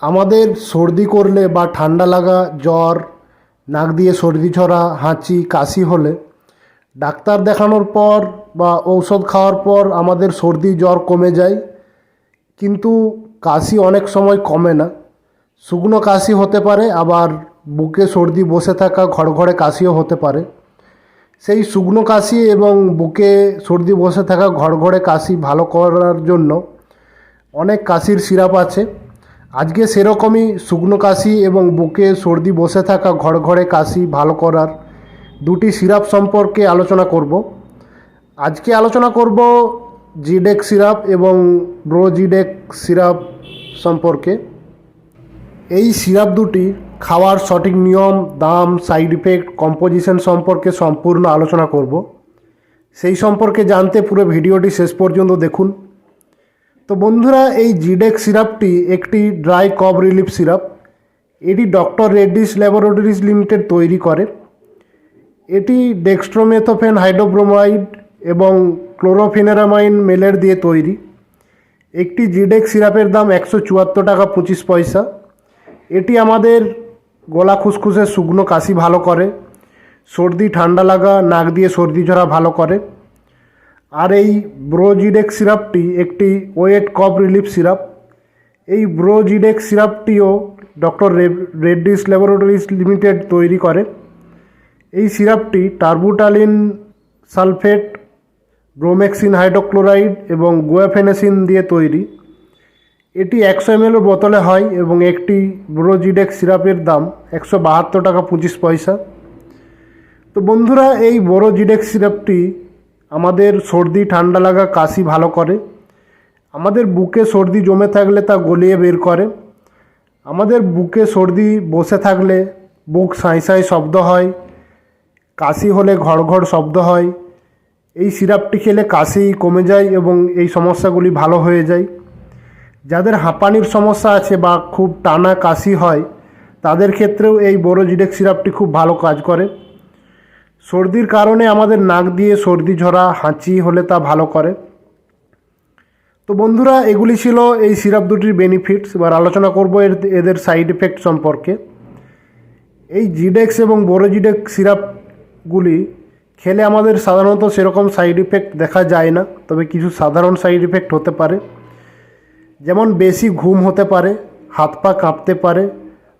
আমাদের সর্দি করলে বা ঠান্ডা লাগা, জ্বর, নাক দিয়ে সর্দি ছড়া, হাঁচি, কাশি হলে ডাক্তার দেখানোর পর বা ঔষধ খাওয়ার পর আমাদের সর্দি, জ্বর কমে যায়। কিন্তু কাশি অনেক সময় কমে না। শুকনো কাশি হতে পারে, আবার বুকে সর্দি বসে থাকা, ঘড়ঘড়ে কাশিও হতে পারে। সেই শুকনো কাশি এবং বুকে সর্দি বসে থাকা, ঘড়ঘড়ে কাশি ভালো করার জন্য অনেক কাশির সিরাপ আছে। আজকে সেরকমই শুকনো কাশি এবং বুকে সর্দি বসে থাকা ঘড়ঘড়ে কাশি ভালো করার দুটি সিরাপ সম্পর্কে আলোচনা করব। আজকে আলোচনা করব জিডেক সিরাপ এবং ব্রোজিডেক সিরাপ সম্পর্কে। এই সিরাপ দুটি খাওয়ার সঠিক নিয়ম, দাম, সাইড ইফেক্ট, কম্পোজিশন সম্পর্কে সম্পূর্ণ আলোচনা করব। সেই সম্পর্কে জানতে পুরো ভিডিওটি শেষ পর্যন্ত দেখুন। তো বন্ধুরা, এই জিডেক সিরাপটি একটি ড্রাই কব রিলিফ সিরাপ। এটি ডক্টর রেড্ডিস ল্যাবরেটরিজ লিমিটেড তৈরি করে। এটি ডেক্সট্রোমেথোফেন, হাইড্রোব্রোমাইড এবং ক্লোরোফিনারামাইন মেলের দিয়ে তৈরি। একটি জিডেক সিরাপের দাম একশো চুয়াত্তর টাকা পঁচিশ পয়সা। এটি আমাদের গলা খুসখুসে শুকনো কাশি ভালো করে, সর্দি ঠান্ডা লাগা, নাক দিয়ে সর্দি ঝরা ভালো করে। আর এই ব্রোজিডেক সিরাপটি একটি ওয়েট কফ রিলিফ সিরাপ এই ব্রোজিডেক সিরাপটিও ডক্টর রেড্ডিস ল্যাবরেটরিজ লিমিটেড তৈরি করে। এই সিরাপটি টার্বুটালিন সালফেট ব্রোমেক্সিন হাইড্রোক্লোরাইড এবং গুয়াফেনেসিন দিয়ে তৈরি। এটি একশো এম বোতলে হয় এবং একটি ব্রোজিডেক সিরাপের দাম একশো বাহাত্তর টাকা পঁচিশ পয়সা। তো বন্ধুরা, এই ব্রোজিডেক সিরাপটি আমাদের সর্দি, ঠান্ডা লাগা কাশি ভালো করে। আমাদের বুকে সর্দি জমে থাকলে তা গলিয়ে বের করে। আমাদের বুকে সর্দি বসে থাকলে বুক সাঁই সাঁই শব্দ হয়। কাশি হলে ঘড় ঘড় শব্দ হয়। এই সিরাপটি খেলে কাশি কমে যায় এবং এই সমস্যাগুলি ভালো হয়ে যায়। যাদের হাঁপানির সমস্যা আছে বা খুব টানা কাশি হয়, তাদের ক্ষেত্রেও এই বোরোজিডেক সিরাপটি খুব ভালো কাজ করে। সর্দির কারণে আমাদের নাক দিয়ে সর্দি ঝরা, হাঁচি হলে তা ভালো করে। তো বন্ধুরা, এগুলি ছিল এই সিরাপ দুটির বেনিফিটস এবার আলোচনা করব এর, এদের সাইড এফেক্ট সম্পর্কে। এই জিডেক্স এবং বোরোজিডেক সিরাপগুলি খেলে আমাদের সাধারণত সেরকম সাইড ইফেক্ট দেখা যায় না, তবে কিছু সাধারণ সাইড ইফেক্ট হতে পারে। যেমন বেশি ঘুম হতে পারে, হাত পা কাঁপতে পারে,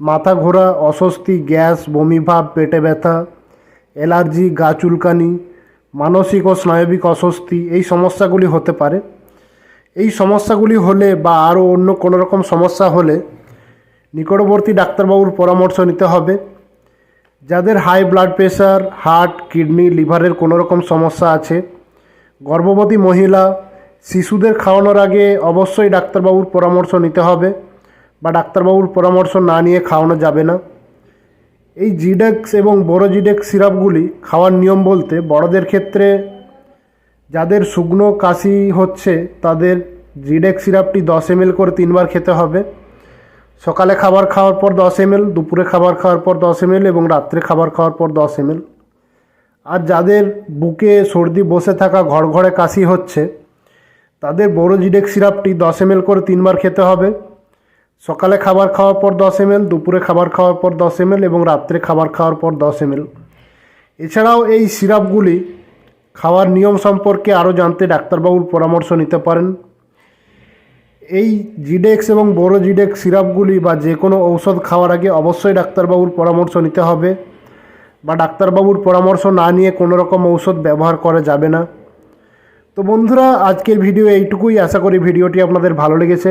মাথা ঘোরা, অস্বস্তি, গ্যাস, বমি ভাব, পেটে ব্যথা অ্যালার্জি গা চুলকানি, মানসিক ও স্নায়বিক অস্বস্তি, এই সমস্যাগুলি হতে পারে। এই সমস্যাগুলি হলে বা আরও অন্য কোনো রকম সমস্যা হলে নিকটবর্তী ডাক্তারবাবুর পরামর্শ নিতে হবে। যাদের high blood pressure heart, kidney, লিভারের কোনো রকম সমস্যা আছে, গর্ভবতী মহিলা, শিশুদের খাওয়ানোর আগে অবশ্যই ডাক্তারবাবুর পরামর্শ নিতে হবে বা ডাক্তারবাবুর পরামর্শ না নিয়ে খাওয়ানো যাবে না। এই জিডেক্স এবং বোরোজিডেক্স সিরাপগুলি খাওয়ার নিয়ম বলতে বড়দের ক্ষেত্রে যাদের শুকনো কাশি হচ্ছে তাদের জিডেক্স সিরাপটি দশ এম করে তিনবার খেতে হবে। সকালে খাবার খাওয়ার পর দশ এম দুপুরে খাবার খাওয়ার পর দশ এম এবং রাত্রে খাবার খাওয়ার পর দশ এম আর যাদের বুকে সর্দি বসে থাকা ঘড়ঘড়ে কাশি হচ্ছে, তাদের বোরোজিডেক সিরাপটি দশ এম করে তিনবার খেতে হবে। সকালে খাবার খাওয়ার পর দশ এম দুপুরে খাবার খাওয়ার পর দশ এম এবং রাত্রে খাবার খাওয়ার পর দশ এম এছাড়াও এই সিরাপগুলি খাওয়ার নিয়ম সম্পর্কে আরও জানতে ডাক্তারবাবুর পরামর্শ নিতে পারেন। এই জিডেক্স এবং বোরোজিডেক্স সিরাপগুলি বা যে কোনো ঔষধ খাওয়ার আগে অবশ্যই ডাক্তারবাবুর পরামর্শ নিতে হবে বা ডাক্তারবাবুর পরামর্শ না নিয়ে কোনো রকম ঔষধ ব্যবহার করা যাবে না। তো বন্ধুরা, আজকের ভিডিও এইটুকুই। আশা করি ভিডিওটি আপনাদের ভালো লেগেছে।